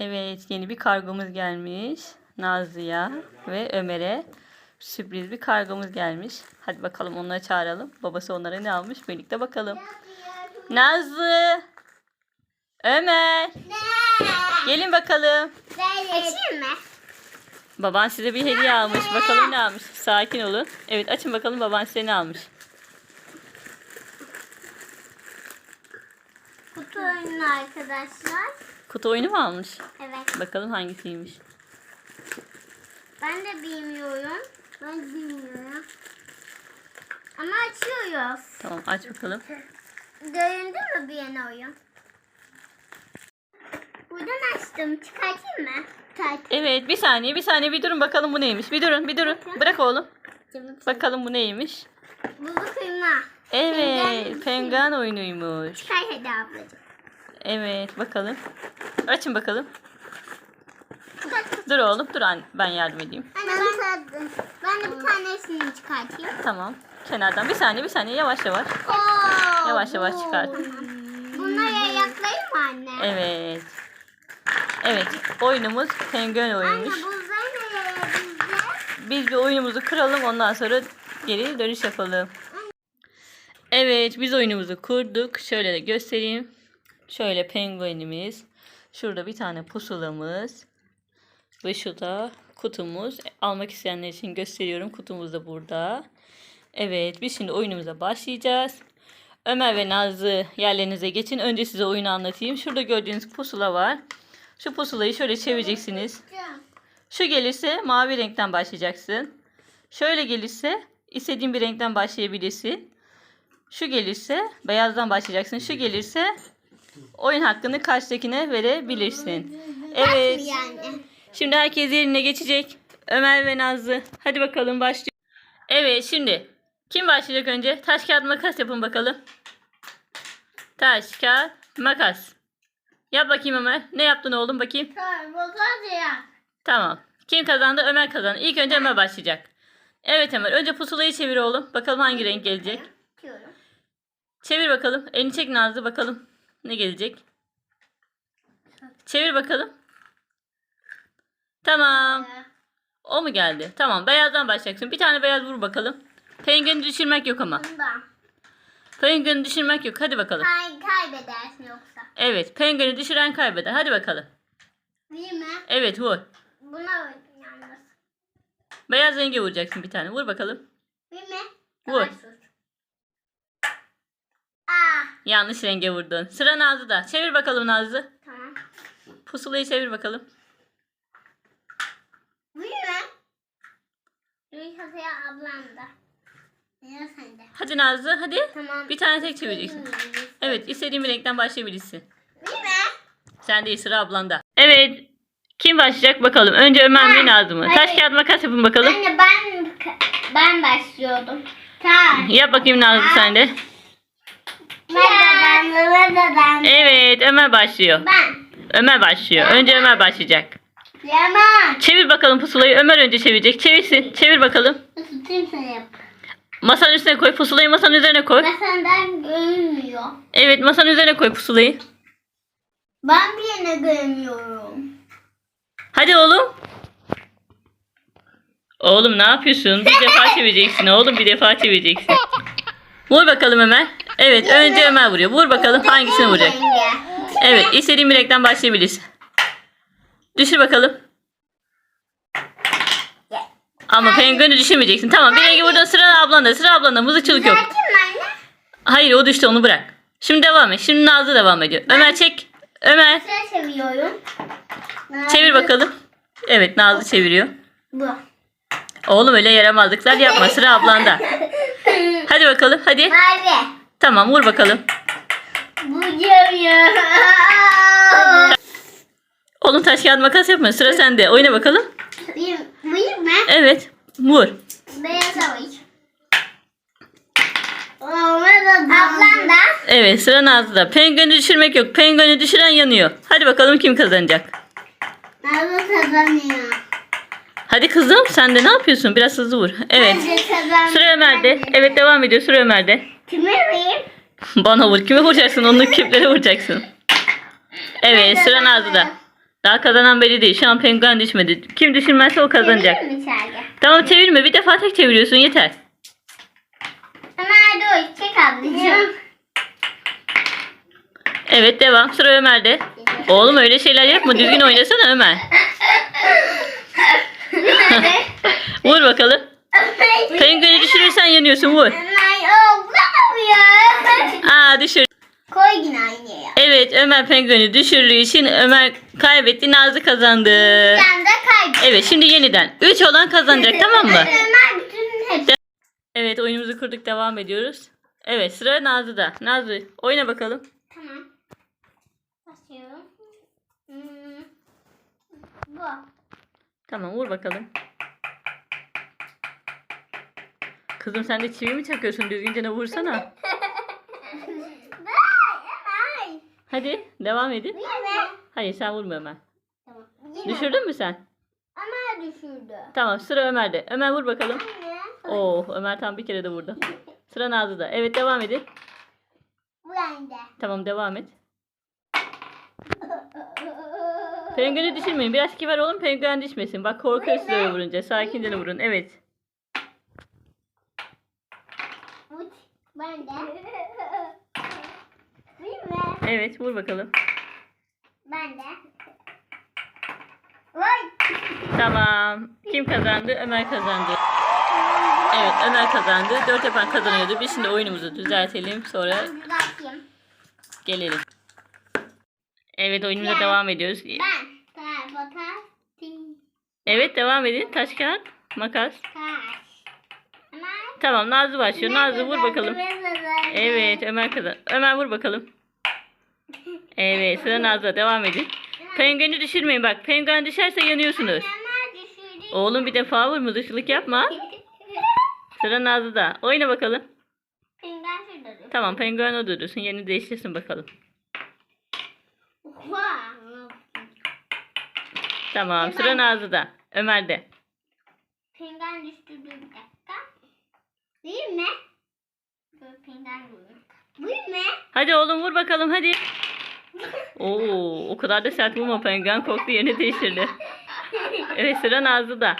Evet, yeni bir kargomuz gelmiş. Nazlı'ya ve Ömer'e sürpriz bir kargomuz gelmiş. Hadi bakalım onları çağıralım. Babası onlara ne almış birlikte bakalım. Nazlı, Ömer, gelin bakalım. Açayım mı? Baban size bir hediye almış. Bakalım ne almış. Sakin olun. Evet açın bakalım baban size ne almış. Kutu oyunu arkadaşlar. Kutu oyunu mu almış? Evet. Bakalım hangisiymiş. Ben de bilmiyorum. Ben bilmiyorum. Ama açıyoruz. Tamam aç bakalım. Göründü mü bir yeni oyun? Buradan açtım. Çıkartayım mı? Çıkart. Evet bir saniye bir saniye bir durun bakalım bu neymiş. Bir durun bir durun. Bırak oğlum. Bakalım bu neymiş. Buzu kıyma. Evet penguen oyunuymuş. Çıkart hadi ablacığım. Evet bakalım. Açın bakalım. Dur oğlum dur an- ben yardım edeyim. Anne ben, ben de bir tanesini çıkartayım. Tamam. Kenardan bir saniye bir saniye yavaş yavaş. Oo, Yavaş yavaş bu. çıkart. Bunları ayaklayayım mı anne? Evet. Evet oyunumuz penguen Anne oyunmuş. buzları nereye bizde? Biz bir oyunumuzu kıralım ondan sonra geri dönüş yapalım. Evet biz oyunumuzu kurduk. Şöyle de göstereyim. Şöyle penguenimiz. Şurada bir tane pusulamız. Ve şurada kutumuz. Almak isteyenler için gösteriyorum. Kutumuz da burada. Evet biz şimdi oyunumuza başlayacağız. Ömer ve Nazlı yerlerinize geçin. Önce size oyunu anlatayım. Şurada gördüğünüz pusula var. Şu pusulayı şöyle çevireceksiniz. Şu gelirse mavi renkten başlayacaksın. Şöyle gelirse istediğin bir renkten başlayabilirsin. Şu gelirse beyazdan başlayacaksın. Şu gelirse oyun hakkını karşıdakine verebilirsin. Evet. Yani. Şimdi herkes yerine geçecek. Ömer ve Nazlı. Hadi bakalım başlıyor. Evet şimdi kim başlayacak önce? Taş kağıt makas yapın bakalım. Taş kağıt makas. Yap bakayım Ömer. Ne yaptın oğlum bakayım. Tamam, bozar ya. Tamam. Kim kazandı? Ömer kazandı. İlk önce Ömer başlayacak. Evet Ömer. Önce pusulayı çevir oğlum. Bakalım hangi renk gelecek. Çevir bakalım. Elini çek Nazlı bakalım. Ne gelecek? Çevir bakalım. Tamam. O mu geldi? Tamam. Beyazdan başlayacaksın. Bir tane beyaz vur bakalım. Pengueni düşürmek yok ama. Bundan. Pengueni düşürmek yok. Hadi bakalım. Kay, kaybedersin yoksa. Evet. Pengueni düşüren kaybeder. Hadi bakalım. Değil mi? Evet vur. Buna yalnız. Beyaz renge vuracaksın bir tane. Vur bakalım. Değil mi? Vur. Aa, Yanlış renge vurdun. Sıra Nazlı'da. Çevir bakalım Nazlı. tamam. Pusulayı çevir bakalım. Mi? Luis Hasaya ablam da. Ya sen de. Hadi Nazlı hadi. Tamam. Bir tane tek çevireceksin. Evet istediğin bir renkten başlayabilirsin. Değil mi? Sen değil sıra ablanda. Evet. Kim başlayacak bakalım. Önce Ömer mi. Nazlı mı? Taş kağıt makas yapın bakalım. Anne ben ben başlıyordum. Tamam. Yap bakayım Nazlı sen de. Ben de ben. Evet Ömer başlıyor. Ben. Ömer başlıyor. Önce Ömer başlayacak. Yaman. Çevir bakalım pusulayı. Ömer önce çevirecek. Çevirsin. Çevir bakalım. Tutayım seni yap. Masanın üstüne koy. Pusulayı masanın üzerine koy. Ben senden görünmüyor. Evet masanın üzerine koy pusulayı. Ben bir yerine göremiyorum. Hadi oğlum. Oğlum ne yapıyorsun? Bir defa çevireceksin oğlum bir defa çevireceksin. Vur bakalım Ömer. Evet önce Ömer vuruyor. Vur bakalım hangisini vuracak. Evet istediğin bir renkten başlayabilirsin. Düşür bakalım. Ama pengueni düşürmeyeceksin. Tamam bir rengi vurdun sıra ablanda. Sıra ablanda mızıkçılık yok. Hayır o düştü onu bırak. Şimdi devam et. Şimdi Nazlı devam ediyor. Ömer çek. Ömer seviyorum. çevir bakalım. Evet Nazlı çeviriyor. Bu. Oğlum öyle yaramazlıklar yapma. Sıra ablanda. Hadi bakalım hadi. Mavi. Tamam vur bakalım. Bu görüyor. Oğlum taş kağıt makas yapma. Sıra sende. Oyna bakalım. Buyur mu? Evet. Vur. Beyaz avuç. Ablam da. Evet sıra Nazlı'da. Pengueni düşürmek yok. Pengueni düşüren yanıyor. Hadi bakalım kim kazanacak. Nazlı kazanıyor. Hadi kızım sen de ne yapıyorsun? Biraz hızlı vur. Evet. Sıra Ömer'de. Evet devam ediyor. Sıra Ömer'de. Kime vereyim? Bana vur. Kime vuracaksın? Onu küplere vuracaksın. Evet sıra Nazlı'da. Daha kazanan belli değil. Şu an penguen düşmedi. Kim düşürmezse o kazanacak. Çevireyim mi Sergen? Tamam çevirme. Bir defa tek çeviriyorsun yeter. Ömer dur. Çek ablacığım. Evet devam. Sıra Ömer'de. Oğlum öyle şeyler yapma. Düzgün oynasana Ömer. Vur bakalım. Pengueni düşürürsen yanıyorsun. Vur. Aa düşür. Koy yine aynı yere. Evet Ömer pengueni düşürdüğü için Ömer kaybetti. Nazlı kazandı. Sen de kaybettin. Evet şimdi yeniden. 3 olan kazanacak tamam mı? Ömer bütün hepsi. Evet oyunumuzu kurduk devam ediyoruz. Evet sıra Nazlı'da. Nazlı oyna bakalım. Tamam. Başlıyorum. Hmm. Bu. Tamam vur bakalım. Kızım sen de çivi mi çakıyorsun? Düzgünce de vursana. Hadi devam edin. Hayır sen vurma Ömer. Tamam. Düşürdün mü sen? Ömer düşürdü. Tamam sıra Ömer'de. Ömer vur bakalım. Oo Ömer tam bir kere de vurdu. Sıra Nazlı'da. Evet devam edin. Tamam devam et. Pengueni düşürmeyin. Biraz kibar olun penguen düşmesin. Bak korkuyorsunuz öyle vurunca. Sakince de vurun. Evet. Değil mi? Evet vur bakalım. Bende. Vay. Tamam. Kim kazandı? Ömer kazandı. Evet Ömer kazandı. Dört yapan kazanıyordu. Biz şimdi oyunumuzu düzeltelim. Sonra gelelim. Evet oyunumuza Ya. devam ediyoruz. Ben. Taş, ting, Evet devam edin. Taş kağıt makas. taş. Tamam Nazlı başlıyor. Nazlı vur bakalım. Evet Ömer kazan. Ömer vur bakalım. Evet sıra Nazlı devam edin. Pengueni düşürmeyin bak. Penguen düşerse yanıyorsunuz. Oğlum bir defa vur mızıkçılık yapma. Sıra Nazlı'da. Oyna bakalım. Penguen. Tamam penguen o durursun. Yerini değiştirsin bakalım. Tamam sıra Nazlı'da. Ömer'de. Penguen düştürdü bir dakika. Değil mi? Böyle penguen. Değil mi? Hadi oğlum vur bakalım hadi. Oo, o kadar da sert vurma penguen korktu yerini değiştirdi. Evet sıra Nazlı'da.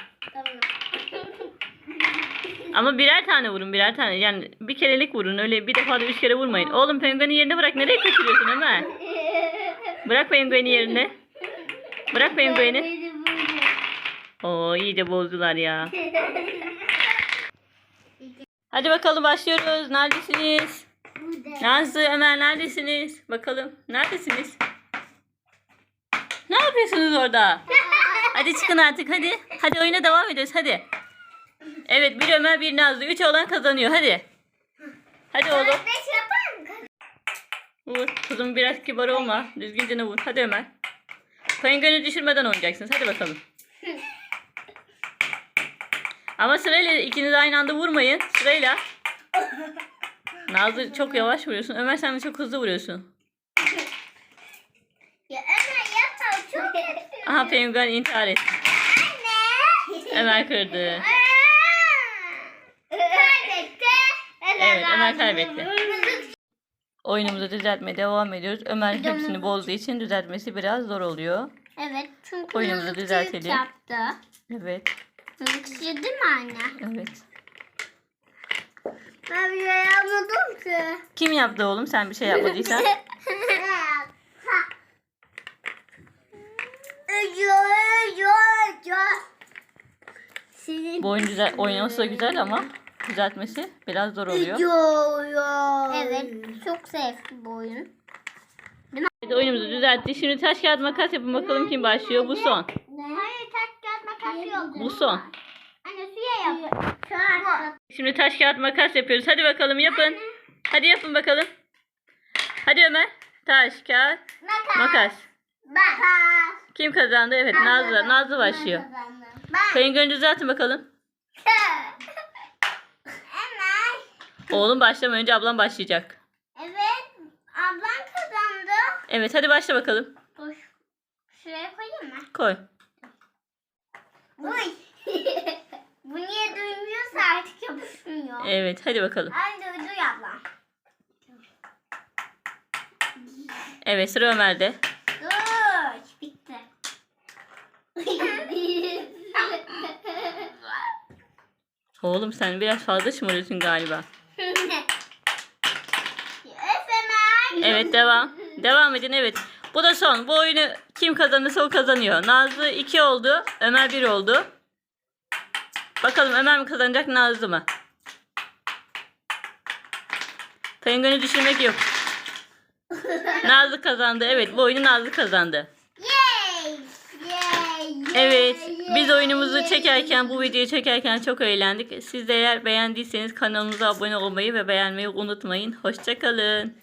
Ama birer tane vurun birer tane. Yani bir kerelik vurun öyle bir defa da üç kere vurmayın. Oğlum pengueni yerine bırak. Nereye kaçırıyorsun Ömer? Bırak pengueni yerine. Bırak pengueni. Beni. Oo iyice bozdular ya. Hadi bakalım başlıyoruz. Neredesiniz? Nazlı, Ömer neredesiniz? Bakalım. Neredesiniz? Ne yapıyorsunuz orada? Hadi çıkın artık hadi. Hadi oyuna devam ediyoruz hadi. Evet bir Ömer bir Nazlı. Üç olan kazanıyor hadi. Hadi oğlum. Vur. Kızım biraz kibar olma. Düzgünce ne vur. Hadi Ömer. Pengueni düşürmeden oynayacaksınız. Hadi bakalım. Ama sırayla ikiniz aynı anda vurmayın. Sırayla. Nazlı çok yavaş vuruyorsun. Ömer sen de çok hızlı vuruyorsun. Ya Ömer yapma çok kötü. Aha penguen intihar etti. Anne. Ömer kırdı. Kaybetti. Evet Ömer kaybetti. Oyunumuzu düzeltmeye devam ediyoruz. Ömer hepsini bozduğu için düzeltmesi biraz zor oluyor. Evet çünkü Oyunumuzu mızıkçılık düzeltelim. yaptı. Evet. Mızıkçı değil mi anne? Evet. Ben bir şey yapmadım ki. Kim yaptı oğlum? Sen bir şey yapmadıysan. Senin Bu oyun güzel, oynaması da güzel ama düzeltmesi biraz zor oluyor. Evet, çok zevkli bu oyun. Evet, oyunumuzu düzelttik. Şimdi taş kağıt makas yapın bakalım kim başlıyor. Bu son. Hayır, taş kağıt makas yok. Bu son. Anne suya yap. Şimdi taş kağıt makas yapıyoruz. Hadi bakalım yapın. Hadi yapın bakalım. Hadi Ömer. Taş kağıt makas. Ben. Kim kazandı? Evet Nazlı. Nazlı başlıyor. Ben. Pengueni düzeltin bakalım. Oğlum başlama önce ablam başlayacak. Evet. Ablam kazandı. Evet hadi başla bakalım. Dur. Şuraya koyayım mı? Koy. Uy. Bu niye duymuyorsa artık yapışmıyor. Evet hadi bakalım. Ay duydu ablam. Evet sıra Ömer'de. Dur. Bitti. Oğlum sen biraz fazla şımarıyorsun galiba. Evet devam. Devam edin evet. Bu da son. Bu oyunu kim kazanırsa o kazanıyor. Nazlı 2 oldu. Ömer 1 oldu. Bakalım Ömer mi kazanacak Nazlı mı? Penguen'i düşürmek yok. Nazlı kazandı. Evet bu oyunu Nazlı kazandı. Yay! Yay! Evet biz oyunumuzu çekerken bu videoyu çekerken çok eğlendik. Siz de eğer beğendiyseniz kanalımıza abone olmayı ve beğenmeyi unutmayın. Hoşçakalın.